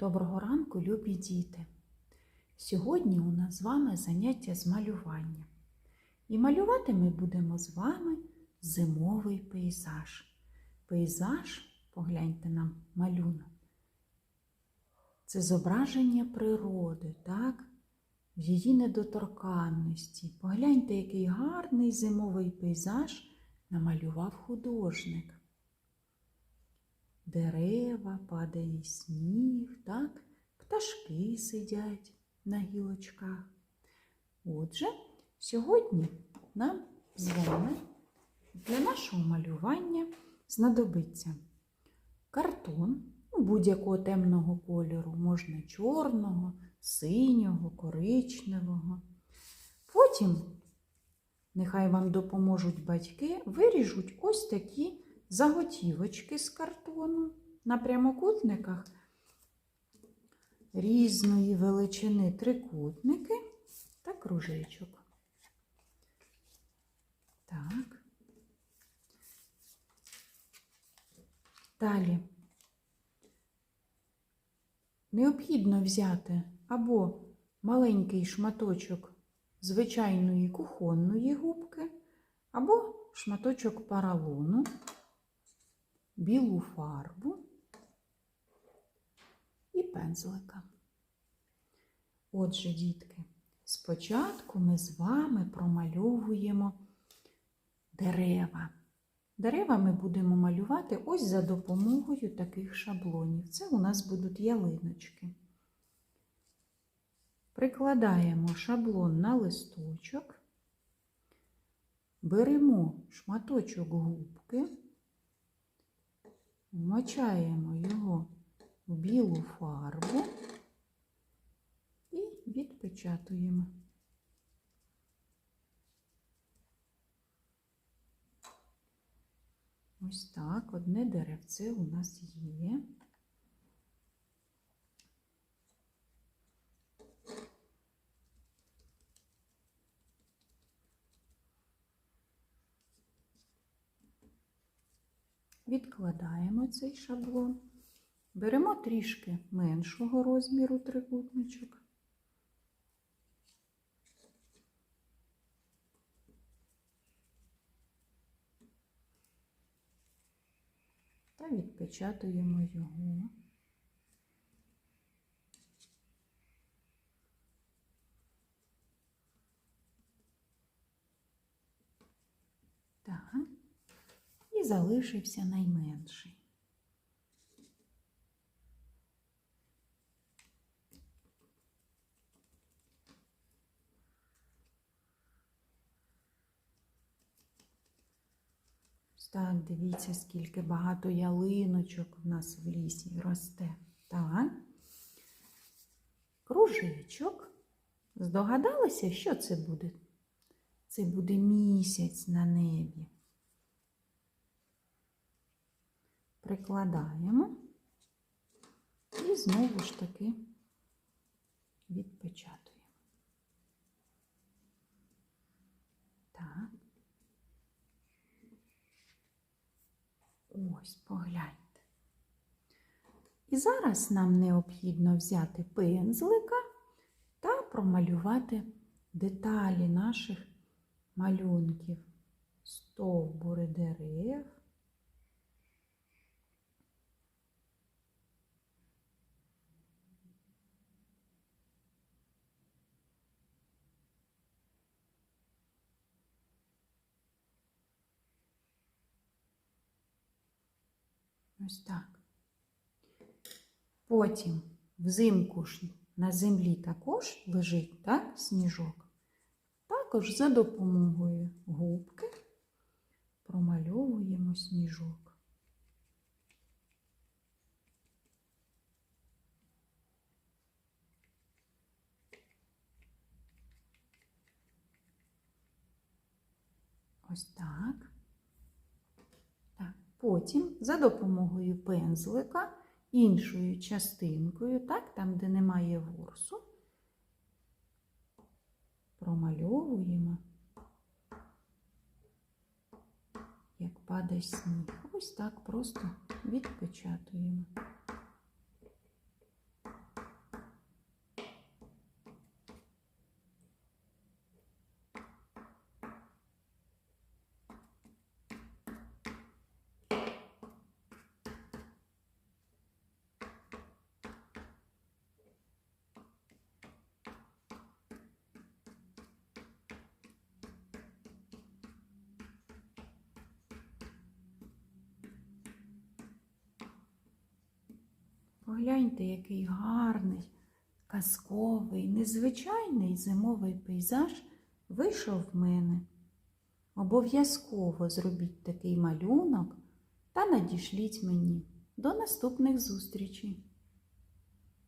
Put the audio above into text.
Доброго ранку, любі діти! Сьогодні у нас з вами заняття з малювання. І малювати ми будемо з вами зимовий пейзаж. Пейзаж, погляньте нам малюнок. Це зображення природи, так? В її недоторканності. Погляньте, який гарний зимовий пейзаж намалював художник дерева, падає сніг, так? пташки сидять на гілочках. Отже, сьогодні нам з вами для нашого малювання знадобиться картон будь-якого темного кольору, можна чорного, синього, коричневого. Потім, нехай вам допоможуть батьки, виріжуть ось такі заготівочки з картону на прямокутниках різної величини трикутники та кружечок. Так. Далі необхідно взяти або маленький шматочок звичайної кухонної губки, або шматочок паралону білу фарбу і пензлика. Отже, дітки, спочатку ми з вами промальовуємо дерева. Дерева ми будемо малювати ось за допомогою таких шаблонів. Це у нас будуть ялиночки. Прикладаємо шаблон на листочок, беремо шматочок губки. Вмочаємо його в білу фарбу і відпечатуємо. Ось так, одне деревце у нас є. Відкладаємо цей шаблон, беремо трішки меншого розміру трикутничок. Та відпечатуємо його. Так залишився найменший. Так, дивіться, скільки багато ялиночок в нас в лісі росте. Так. Кружечок. Здогадалися, що це буде? Це буде місяць на небі. Прикладаємо і знову ж таки відпечатуємо. Так. Ось, погляньте. І зараз нам необхідно взяти пензлика та промалювати деталі наших малюнків, стовбури дерев. Ось так. Потім взимку ж на землі також лежить так, сніжок. Також за допомогою губки промальовуємо сніжок. Ось так. Потім за допомогою пензлика іншою частинкою, так, там, де немає ворсу, промальовуємо, як падає сніг. Ось так просто відпечатуємо. Погляньте, який гарний, казковий, незвичайний зимовий пейзаж вийшов в мене. Обов'язково зробіть такий малюнок та надішліть мені. До наступних зустрічей!